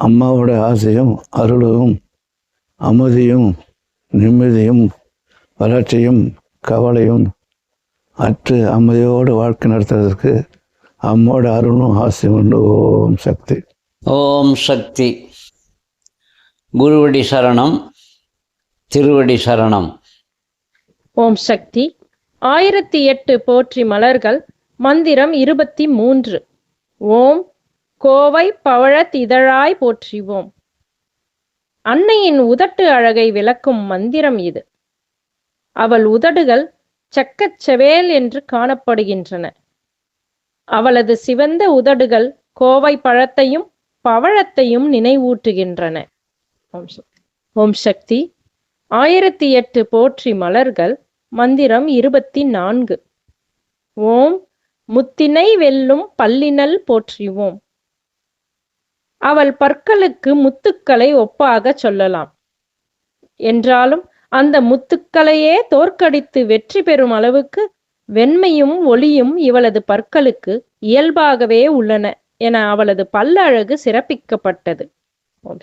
அம்மாவோட ஆசையும் அருளும் அமைதியும் நிம்மதியும் வளர்ச்சியும் கவலையும் அற்று அமைதியோடு வாழ்க்கை நடத்துறதுக்கு அம்மோட அருளும் ஆசையும் உண்டு. ஓம் சக்தி. ஓம் சக்தி. குருவடி சரணம் திருவடி சரணம். ஓம் சக்தி. ஆயிரத்தி எட்டு போற்றி மலர்கள் மந்திரம் இருபத்தி மூன்று. ஓம் கோவை பவழத்திதழாய் போற்றிவோம். அன்னையின் உதட்டு அழகை விளக்கும் மந்திரம் இது. அவள் உதடுகள் செக்கச் செவேல் என்று காணப்படுகின்றன. அவளது சிவந்த உதடுகள் கோவை பழத்தையும் பவழத்தையும் நினைவூட்டுகின்றன. ஓம் ஓம் சக்தி. ஆயிரத்தி எட்டு போற்றி மலர்கள் மந்திரம் இருபத்தி நான்கு. ஓம் முத்தினை வெல்லும் பல்லினல் போற்றிவோம். அவள் பற்களுக்கு முத்துக்களை ஒப்பாக சொல்லலாம். என்றாலும் அந்த முத்துக்களையே தோற்கடித்து வெற்றி பெறும் அளவுக்கு வெண்மையும் ஒளியும் இவளது பற்களுக்கு இயல்பாகவே உள்ளன என அவளது பல்லழகு சிறப்பிக்கப்பட்டது. ஓம்